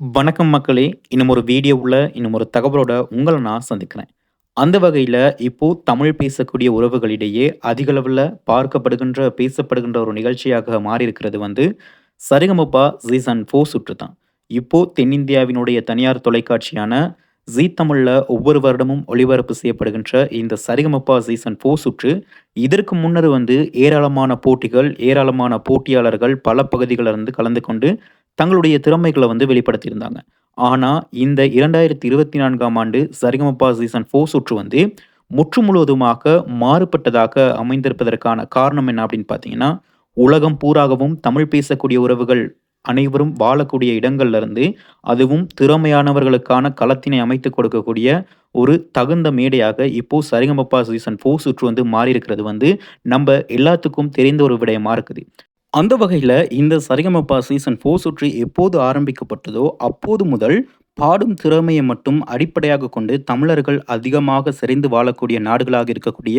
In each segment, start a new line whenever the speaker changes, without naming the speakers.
வணக்கம் மக்களே! இன்னும் ஒரு வீடியோவில் இன்னும் ஒரு தகவலோட உங்களை நான் சந்திக்கிறேன். அந்த வகையில் இப்போ தமிழ் பேசக்கூடிய உறவுகளிடையே அதிகளவில் பார்க்கப்படுகின்ற, பேசப்படுகின்ற ஒரு நிகழ்ச்சியாக மாறியிருக்கிறது வந்து, சரிகமப்பா சீசன் ஃபோர் சுற்று தான். இப்போது தென்னிந்தியாவினுடைய தனியார் தொலைக்காட்சியான ஜீ தமிழில் ஒவ்வொரு வருடமும் ஒளிபரப்பு செய்யப்படுகின்ற இந்த சரிகமப்பா சீசன் ஃபோர் சுற்று, இதற்கு முன்னர் வந்து ஏராளமான போட்டிகள், ஏராளமான போட்டியாளர்கள் பல பகுதிகளிலிருந்து கலந்து கொண்டு, தங்களுடைய திறமைகளை வந்து வெளிப்படுத்தியிருந்தாங்க. ஆனால் இந்த 2024ஆம் ஆண்டு சரிகமப்பா சீசன் ஃபோர் சுற்று வந்து, முற்று முழுவதுமாக மாறுபட்டதாக அமைந்திருப்பதற்கான காரணம் என்ன அப்படின்னு பார்த்தீங்கன்னா, உலகம் பூராகவும் தமிழ் பேசக்கூடிய உறவுகள் அனைவரும் வாழக்கூடிய இடங்கள்லருந்து அதுவும் திறமையானவர்களுக்கான களத்தினை அமைத்து கொடுக்கக்கூடிய ஒரு தகுந்த மேடையாக இப்போ சரிகமப்பா சீசன் ஃபோர் சுற்று வந்து மாறியிருக்கிறது வந்து, நம்ம எல்லாத்துக்கும் தெரிந்த ஒரு விடயமா இருக்குது. அந்த வகையில் இந்த சரிகமப்பா சீசன் ஃபோர் சுற்று எப்போது ஆரம்பிக்கப்பட்டதோ, அப்போது முதல் பாடும் திறமையை மட்டும் அடிப்படையாக கொண்டு தமிழர்கள் அதிகமாக செறிந்து வாழக்கூடிய நாடுகளாக இருக்கக்கூடிய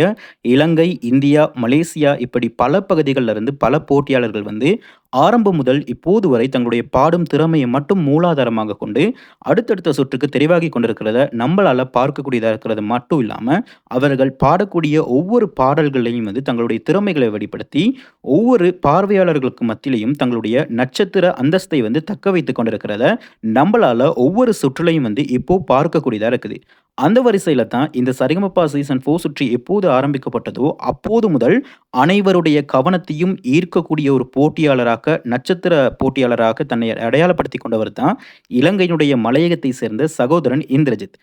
இலங்கை, இந்தியா, மலேசியா இப்படி பல பகுதிகளிலிருந்து பல போட்டியாளர்கள் வந்து ஆரம்பம் முதல் இப்போது வரை தங்களுடைய பாடும் திறமையை மட்டும் மூலாதாரமாக கொண்டு, அடுத்தடுத்த சுற்றுக்கு தெரிவாகி கொண்டிருக்கிறத நம்மளால் பார்க்கக்கூடியதாக இருக்கிறது மட்டும் இல்லாமல் அவர்கள் பாடக்கூடிய ஒவ்வொரு பாடல்களையும் வந்து தங்களுடைய திறமைகளை வெளிப்படுத்தி, ஒவ்வொரு பார்வையாளர்களுக்கு மத்தியிலையும் தங்களுடைய நட்சத்திர அந்தஸ்தை வந்து தக்க வைத்துக் கொண்டிருக்கிறத, நம்மளால் ஒவ்வொரு சுற்றுலையும் வந்து இப்போ பார்க்கக்கூடியதாக இருக்குது. அந்த வரிசையில் தான் இந்த சரிகமப்பா சீசன் ஃபோர் சுற்றி எப்போது ஆரம்பிக்கப்பட்டதோ, அப்போது முதல் அனைவருடைய கவனத்தையும் ஈர்க்கக்கூடிய ஒரு போட்டியாளராக, நட்சத்திர போட்டியாளராக தன்னை அடையாளப்படுத்திக் கொண்டவர் தான் இலங்கையினுடைய மலையகத்தை சேர்ந்த சகோதரன் இந்திரஜித்.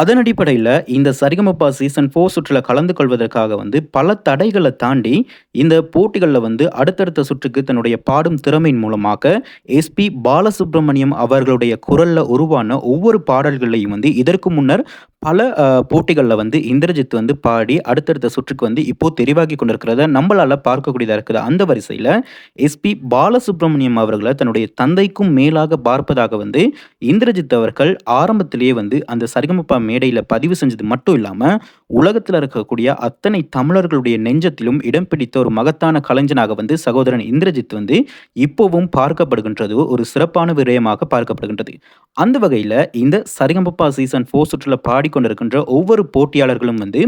அதன் அடிப்படையில் இந்த சரிகமப்பா சீசன் ஃபோர் சுற்றில் கலந்து கொள்வதற்காக வந்து பல தடைகளை தாண்டி, இந்த போட்டிகளில் வந்து அடுத்தடுத்த சுற்றுக்கு தன்னுடைய பாடும் திறமையின் மூலமாக எஸ்.பி. பாலசுப்ரமணியம் அவர்களுடைய குரலில் உருவான ஒவ்வொரு பாடல்களையும் வந்து இதற்கு முன்னர் பல போட்டிகளில் வந்து இந்திரஜித் வந்து பாடி அடுத்தடுத்த சுற்றுக்கு வந்து இப்போ தெரிவாகி கொண்டிருக்கிறத நம்மளால் பார்க்கக்கூடியதாக இருக்குது. அந்த வரிசையில் எஸ்.பி. பாலசுப்ரமணியம் அவர்களை தன்னுடைய தந்தைக்கும் மேலாக பார்ப்பதாக வந்து இந்திரஜித் அவர்கள் ஆரம்பத்திலேயே வந்து அந்த சரிகமப்பா மேடையில் பதிவு செஞ்சது மட்டும் இல்லாமல் உலகத்தில் இருக்கக்கூடிய அத்தனை தமிழர்களுடைய நெஞ்சத்திலும் இடம் பிடித்த ஒரு மகத்தான கலைஞனாக வந்து சகோதரன் இந்திரஜித் வந்து இப்போவும் பார்க்கப்படுகின்றது ஒரு சிறப்பான விடயமாக பார்க்கப்படுகின்றது. அந்த வகையில் இந்த சரிகம்பப்பா சீசன் ஃபோர் சுற்றில் பாடிக்கொண்டிருக்கின்ற ஒவ்வொரு போட்டியாளர்களும் வந்து,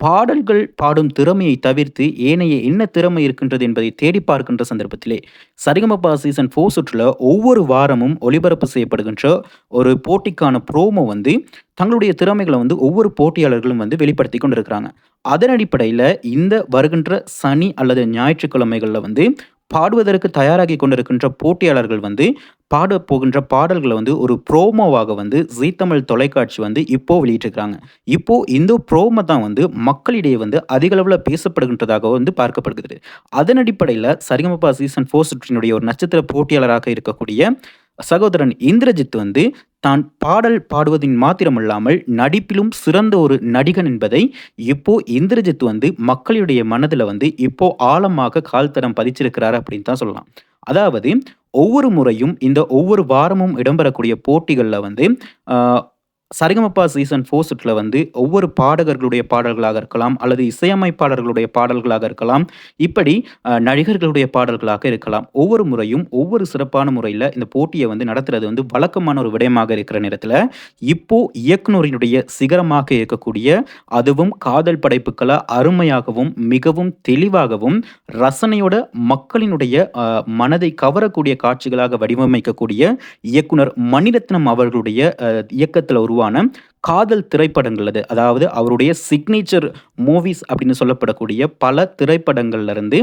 பாடல்கள் பாடும் திறமையை தவிர்த்து ஏனைய என்ன திறமை இருக்கின்றது என்பதை தேடி பார்க்கின்ற சந்தர்ப்பத்திலே, சரிகமபா சீசன் ஃபோர் சுற்றில் ஒவ்வொரு வாரமும் ஒளிபரப்பு செய்யப்படுகின்ற ஒரு போட்டிக்கான ப்ரோமோ வந்து, தங்களுடைய திறமைகளை வந்து ஒவ்வொரு போட்டியாளர்களும் வந்து வெளிப்படுத்திக் கொண்டிருக்கிறாங்க. அதன் அடிப்படையில் இந்த வருகின்ற சனி அல்லது ஞாயிற்றுக்கிழமைகளில் வந்து பாடுவதற்கு தயாராகி கொண்டிருக்கின்ற போட்டியாளர்கள் வந்து, பாட போகின்ற பாடல்களை வந்து ஒரு ப்ரோமோவாக வந்து ஜீ தமிழ் தொலைக்காட்சி வந்து இப்போ வெளியிட்டிருக்கிறாங்க. இப்போ இந்த ப்ரோமோ தான் வந்து மக்களிடையே வந்து அதிகளவில் பேசப்படுகின்றதாக வந்து பார்க்கப்படுகிறது. அதன் அடிப்படையில் சரிகமபா சீசன் ஃபோர் சுற்றினுடைய ஒரு நட்சத்திர போட்டியாளராக இருக்கக்கூடிய சகோதரன் இந்திரஜித் வந்து, தான் பாடல் பாடுவதின் மாத்திரமல்லாமல், நடிப்பிலும் சிறந்த ஒரு நடிகன் என்பதை இப்போ இந்திரஜித் வந்து மக்களுடைய மனதில் வந்து இப்போ ஆழமாக கால்தடம் பதிச்சிருக்கிறார் அப்படின்னு தான் சொல்லலாம். அதாவது ஒவ்வொரு முறையும் இந்த ஒவ்வொரு வாரமும் இடம்பெறக்கூடிய போட்டிகளில் வந்து, சரிகமப்பா சீசன் 4 சுற்றுல வந்து ஒவ்வொரு பாடகர்களுடைய பாடல்களாக இருக்கலாம், அல்லது இசையமைப்பாளர்களுடைய பாடல்களாக இருக்கலாம், இப்படி நடிகர்களுடைய பாடல்களாக இருக்கலாம். ஒவ்வொரு முறையும் ஒவ்வொரு சிறப்பான முறையில் இந்த போட்டியை வந்து நடத்துறது வந்து வழக்கமான ஒரு விடயமாக இருக்கிற நேரத்தில் இப்போ இயக்குனரினுடைய சிகரமாக இருக்கக்கூடிய, அதுவும் காதல் படைப்புக்களை அருமையாகவும், மிகவும் தெளிவாகவும், ரசனையோட மக்களினுடைய மனதை கவரக்கூடிய காட்சிகளாக வடிவமைக்கக்கூடிய இயக்குனர் மணிரத்னம் அவர்களுடைய இயக்கத்தில் ஒரு உருவான காதல் திரைப்படங்கள் அது. அதாவது அவருடைய சிக்னேச்சர் மூவிஸ் அப்படின்னு சொல்லப்படக்கூடிய பல திரைப்படங்கள்ல இருந்து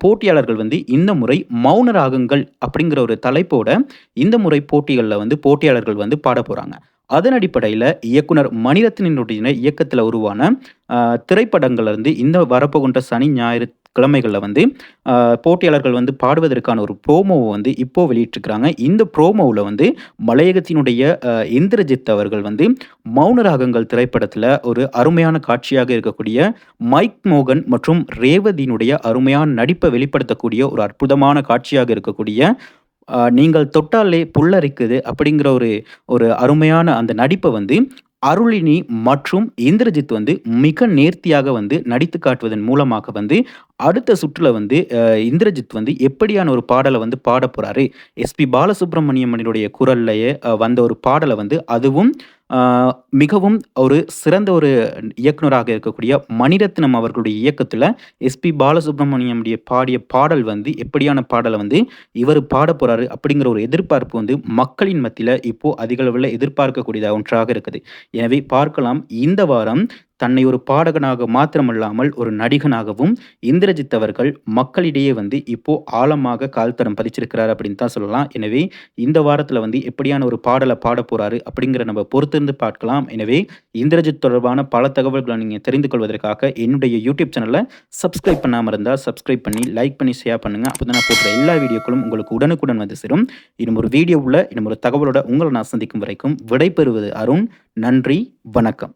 போட்டியாளர்கள் வந்து இந்த முறை மௌன ராகங்கள் அப்படிங்கிற ஒரு தலைப்போட இந்த முறை போட்டிகளில் வந்து போட்டியாளர்கள் வந்து பாட போகிறாங்க அதன் அடிப்படையில் இயக்குனர் மணிரத்னினுடைய இயக்கத்தில் உருவான திரைப்படங்கள்லேருந்து இந்த வரப்போகின்ற சனி, ஞாயிறு கிழமைகளில் வந்து போட்டியாளர்கள் வந்து பாடுவதற்கான ஒரு ப்ரோமோவை வந்து இப்போ வெளியிட்டிருக்கிறாங்க. இந்த ப்ரோமோவில் வந்து மலையகத்தினுடைய இந்திரஜித் அவர்கள் வந்து மௌன ராகங்கள் திரைப்படத்தில் ஒரு அருமையான காட்சியாக இருக்கக்கூடிய மைக் மோகன் மற்றும் ரேவதியினுடைய அருமையான நடிப்பை வெளிப்படுத்தக்கூடிய ஒரு அற்புதமான காட்சியாக இருக்கக்கூடிய, "நீங்கள் தொட்டாலே புல்லரிக்குது" அப்படிங்கிற ஒரு ஒரு அருமையான அந்த நடிப்பை வந்து அருளினி மற்றும் இந்திரஜித் வந்து மிக நேர்த்தியாக வந்து நடித்து காட்டுவதன் மூலமாக வந்து அடுத்த சுற்றுல வந்து இந்திரஜித் வந்து எப்படியான ஒரு பாடலை வந்து பாட போறாரு? எஸ்பி பாலசுப்ரமணியமனுடைய குரல்லையே வந்த ஒரு பாடலை வந்து அதுவும் மிகவும் ஒரு சிறந்த ஒரு இயக்குனராக இருக்கக்கூடிய மணிரத்னம் அவர்களுடைய இயக்கத்தில் எஸ்பி பாலசுப்ரமணியமுடைய பாடிய பாடல் வந்து எப்படியான பாடலை வந்து இவர் பாட போகிறாரு அப்படிங்கிற ஒரு எதிர்பார்ப்பு வந்து மக்களின் மத்தியில் இப்போது அதிகளவில் எதிர்பார்க்கக்கூடியதாக ஒன்றாக இருக்குது. எனவே பார்க்கலாம் இந்த வாரம் தன்னை ஒரு பாடகனாக மாத்திரமல்லாமல் ஒரு நடிகனாகவும் இந்திரஜித் அவர்கள் மக்களிடையே வந்து இப்போ ஆழமாக கால் தரம் பதிச்சிருக்கிறார் அப்படின்னு தான் சொல்லலாம். எனவே இந்த வாரத்தில் வந்து எப்படியான ஒரு பாடலை பாட போறாரு அப்படிங்கிற நம்ம பொறுத்திருந்து பார்க்கலாம். எனவே இந்திரஜித் தொடர்பான பல தகவல்களை நீங்கள் தெரிந்து கொள்வதற்காக என்னுடைய யூடியூப் சேனலை சப்ஸ்கிரைப் பண்ணாமல் இருந்தால் சப்ஸ்கிரைப் பண்ணி லைக் பண்ணி ஷேர் பண்ணுங்க. அப்போ தான் நான் போடுற எல்லா வீடியோக்களும் உங்களுக்கு உடனுக்குடன் வந்து சேரும். இன்னும் ஒரு வீடியோ உள்ள இன்னும் ஒரு தகவலோட உங்களை நான் சந்திக்கும் வரைக்கும் விடைபெறுவது அருண். நன்றி வணக்கம்.